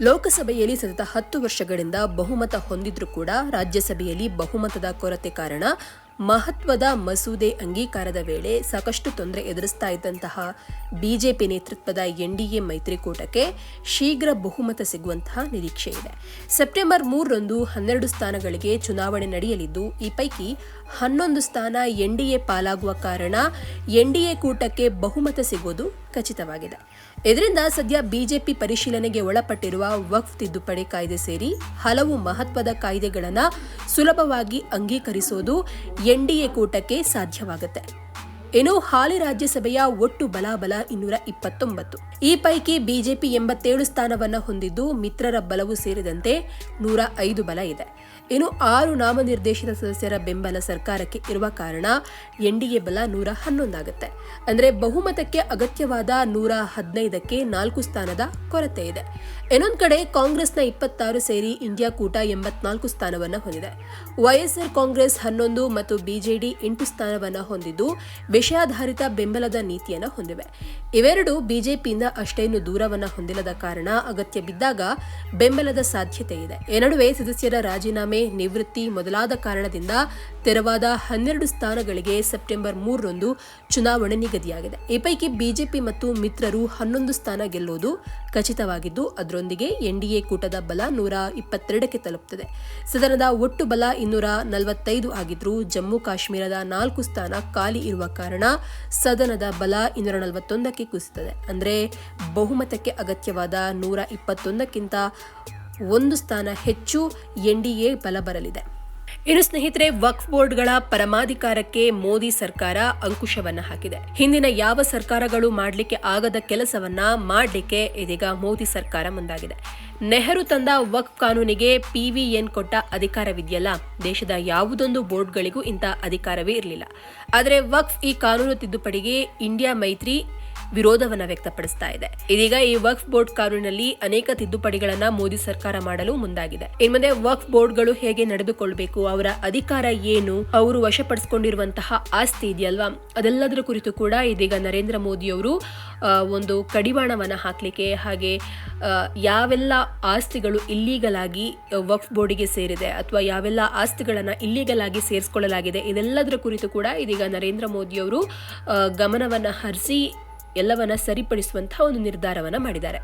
ಲೋಕಸಭೆಯಲ್ಲಿ ಸತತ ಹತ್ತು ವರ್ಷಗಳಿಂದ ಬಹುಮತ ಹೊಂದಿದ್ರೂ ಕೂಡ ರಾಜ್ಯಸಭೆಯಲ್ಲಿ ಬಹುಮತದ ಕೊರತೆ ಕಾರಣ ಮಹತ್ವದ ಮಸೂದೆ ಅಂಗೀಕಾರದ ವೇಳೆ ಸಾಕಷ್ಟು ತೊಂದರೆ ಎದುರಿಸ್ತಾ ಇದ್ದಂತಹ ಬಿಜೆಪಿ ನೇತೃತ್ವದ ಎನ್ಡಿಎ ಮೈತ್ರಿಕೂಟಕ್ಕೆ ಶೀಘ್ರ ಬಹುಮತ ಸಿಗುವಂತಹ ನಿರೀಕ್ಷೆ ಇದೆ. ಸೆಪ್ಟೆಂಬರ್ ಮೂರರಂದು ಹನ್ನೆರಡು ಸ್ಥಾನಗಳಿಗೆ ಚುನಾವಣೆ ನಡೆಯಲಿದ್ದು, ಈ ಪೈಕಿ ಹನ್ನೊಂದು ಸ್ಥಾನ ಎನ್ಡಿಎ ಪಾಲಾಗುವ ಕಾರಣ ಎನ್ಡಿಎ ಕೂಟಕ್ಕೆ ಬಹುಮತ ಸಿಗೋದು ಖಚಿತವಾಗಿದೆ. ಇದರಿಂದ ಸದ್ಯ ಬಿಜೆಪಿ ಪರಿಶೀಲನೆಗೆ ಒಳಪಟ್ಟಿರುವ ವಕ್ಫ್ ತಿದ್ದುಪಡಿ ಕಾಯ್ದೆ ಸೇರಿ ಹಲವು ಮಹತ್ವದ ಕಾಯ್ದೆಗಳನ್ನು ಸುಲಭವಾಗಿ ಅಂಗೀಕರಿಸೋದು ಎನ್ಡಿಎ ಕೂಟಕ್ಕೆ ಸಾಧ್ಯವಾಗುತ್ತೆ. ಇನ್ನು ಹಾಲಿ ರಾಜ್ಯಸಭೆಯ ಒಟ್ಟು ಬಲಾಬಲ ಇನ್ನೂರ ಇಪ್ಪತ್ತೊಂಬತ್ತು. ಈ ಪೈಕಿ ಬಿಜೆಪಿ ಎಂಬತ್ತೇಳು ಸ್ಥಾನವನ್ನು ಹೊಂದಿದ್ದು ಮಿತ್ರರ ಬಲವು ಸೇರಿದಂತೆ ನೂರ ಐದು ಬಲ ಇದೆ. ಇನ್ನು ಆರು ನಾಮನಿರ್ದೇಶಿತ ಸದಸ್ಯರ ಬೆಂಬಲ ಸರ್ಕಾರಕ್ಕೆ ಇರುವ ಕಾರಣ ಎನ್ಡಿಎ ಬಲ ನೂರ ಹನ್ನೊಂದಾಗುತ್ತೆ. ಅಂದ್ರೆ ಬಹುಮತಕ್ಕೆ ಅಗತ್ಯವಾದ ನೂರ ಹದಿನೈದಕ್ಕೆ ನಾಲ್ಕು ಸ್ಥಾನದ ಕೊರತೆ ಇದೆ. ಇನ್ನೊಂದು ಕಡೆ ಕಾಂಗ್ರೆಸ್ನ ಇಪ್ಪತ್ತಾರು ಸೇರಿ ಇಂಡಿಯಾ ಕೂಟ ಎಂಬತ್ನಾಲ್ಕು ಸ್ಥಾನವನ್ನು ಹೊಂದಿದೆ. ವೈಎಸ್ಆರ್ ಕಾಂಗ್ರೆಸ್ ಹನ್ನೊಂದು ಮತ್ತು ಬಿಜೆಡಿ ಎಂಟು ಸ್ಥಾನವನ್ನು ಹೊಂದಿದ್ದು ವಿಷಯಾಧಾರಿತ ಬೆಂಬಲದ ನೀತಿಯನ್ನು ಹೊಂದಿವೆ. ಇವೆರಡು ಬಿಜೆಪಿಯಿಂದ ಅಷ್ಟೇನು ದೂರವನ್ನು ಹೊಂದಿಲ್ಲದ ಕಾರಣ ಅಗತ್ಯ ಬಿದ್ದಾಗ ಬೆಂಬಲದ ಸಾಧ್ಯತೆ ಇದೆ. ಈ ನಡುವೆ ಸದಸ್ಯರ ರಾಜೀನಾಮೆ ನಿವೃತ್ತಿ ಮೊದಲಾದ ಕಾರಣದಿಂದ ತೆರವಾದ ಹನ್ನೆರಡು ಸ್ಥಾನಗಳಿಗೆ ಸೆಪ್ಟೆಂಬರ್ ಮೂರರಂದು ಚುನಾವಣೆ ನಿಗದಿಯಾಗಿದೆ. ಈ ಪೈಕಿ ಬಿಜೆಪಿ ಮತ್ತು ಮಿತ್ರರು ಹನ್ನೊಂದು ಸ್ಥಾನ ಗೆಲ್ಲುವುದು ಖಚಿತವಾಗಿದ್ದು, ಅದರೊಂದಿಗೆ ಎನ್ಡಿಎ ಕೂಟದ ಬಲ ನೂರ ಇಪ್ಪತ್ತೆರಡಕ್ಕೆ ತಲುಪುತ್ತದೆ ಸದನದ ಒಟ್ಟು ಬಲ ಇನ್ನೂರ ನಲವತ್ತೈದು ಆಗಿದ್ರೂ ಜಮ್ಮು ಕಾಶ್ಮೀರದ ನಾಲ್ಕು ಸ್ಥಾನ ಖಾಲಿ ಇರುವ ಕಾರಣ ಸದನದ ಬಲ ಇನ್ನೂರ ನಲವತ್ತೊಂದಕ್ಕೆ ಕುಸಿತದೆ. ಅಂದರೆ ಬಹುಮತಕ್ಕೆ ಅಗತ್ಯವಾದ ನೂರ ಇಪ್ಪತ್ತೊಂದಕ್ಕಿಂತ ಒಂದು ಸ್ಥಾನ ಹೆಚ್ಚು ಎನ್ಡಿಎ ಬಲ ಬರಲಿದೆ. ಇನ್ನು ಸ್ನೇಹಿತರೆ, ವಕ್ಫ್ ಬೋರ್ಡ್ಗಳ ಪರಮಾಧಿಕಾರಕ್ಕೆ ಮೋದಿ ಸರ್ಕಾರ ಅಂಕುಶವನ್ನ ಹಾಕಿದೆ. ಹಿಂದಿನ ಯಾವ ಸರ್ಕಾರಗಳು ಮಾಡಲಿಕ್ಕೆ ಆಗದ ಕೆಲಸವನ್ನ ಮಾಡಲಿಕ್ಕೆ ಇದೀಗ ಮೋದಿ ಸರ್ಕಾರ ಮುಂದಾಗಿದೆ. ನೆಹರು ತಂದ ವಕ್ಫ್ ಕಾನೂನಿಗೆ ಪಿವಿಎನ್ ಕೊಟ್ಟ ಅಧಿಕಾರವಿದೆಯಲ್ಲ, ದೇಶದ ಯಾವುದೊಂದು ಬೋರ್ಡ್ಗಳಿಗೂ ಇಂಥ ಅಧಿಕಾರವೇ ಇರಲಿಲ್ಲ. ಆದರೆ ವಕ್ಫ್ ಈ ಕಾನೂನು ತಿದ್ದುಪಡಿಗೆ ಇಂಡಿಯಾ ಮೈತ್ರಿ ವಿರೋಧವನ್ನ ವ್ಯಕ್ತಪಡಿಸ್ತಾ ಇದೆ. ಇದೀಗ ಈ ವಕ್ಫ್ ಬೋರ್ಡ್ ಕಾನೂನಿನಲ್ಲಿ ಅನೇಕ ತಿದ್ದುಪಡಿಗಳನ್ನ ಮೋದಿ ಸರ್ಕಾರ ಮಾಡಲು ಮುಂದಾಗಿದೆ. ಇನ್ಮುಂದೆ ವಕ್ಫ್ ಬೋರ್ಡ್ಗಳು ಹೇಗೆ ನಡೆದುಕೊಳ್ಬೇಕು, ಅವರ ಅಧಿಕಾರ ಏನು, ಅವರು ವಶಪಡಿಸಿಕೊಂಡಿರುವಂತಹ ಆಸ್ತಿ ಇದೆಯಲ್ವಾ? ಅದೆಲ್ಲದರ ಕುರಿತು ಕೂಡ ಇದೀಗ ನರೇಂದ್ರ ಮೋದಿ ಅವರು ಒಂದು ಕಡಿವಾಣವನ್ನ ಹಾಕಲಿಕ್ಕೆ ಹಾಗೆ ಯಾವೆಲ್ಲ ಆಸ್ತಿಗಳು ಇಲ್ಲೀಗಲ್ ಆಗಿ ವಕ್ಫ್ ಬೋರ್ಡಿಗೆ ಸೇರಿದೆ ಅಥವಾ ಯಾವೆಲ್ಲ ಆಸ್ತಿಗಳನ್ನ ಇಲ್ಲೀಗಲ್ ಆಗಿ ಸೇರಿಸಿಕೊಳ್ಳಲಾಗಿದೆ, ಇದೆಲ್ಲದರ ಕುರಿತು ಕೂಡ ಇದೀಗ ನರೇಂದ್ರ ಮೋದಿ ಅವರು ಗಮನವನ್ನ ಹರಿಸಿ ಎಲ್ಲವನ್ನ ಸರಿಪಡಿಸುವಂತಹ ಒಂದು ನಿರ್ಧಾರವನ್ನ ಮಾಡಿದ್ದಾರೆ.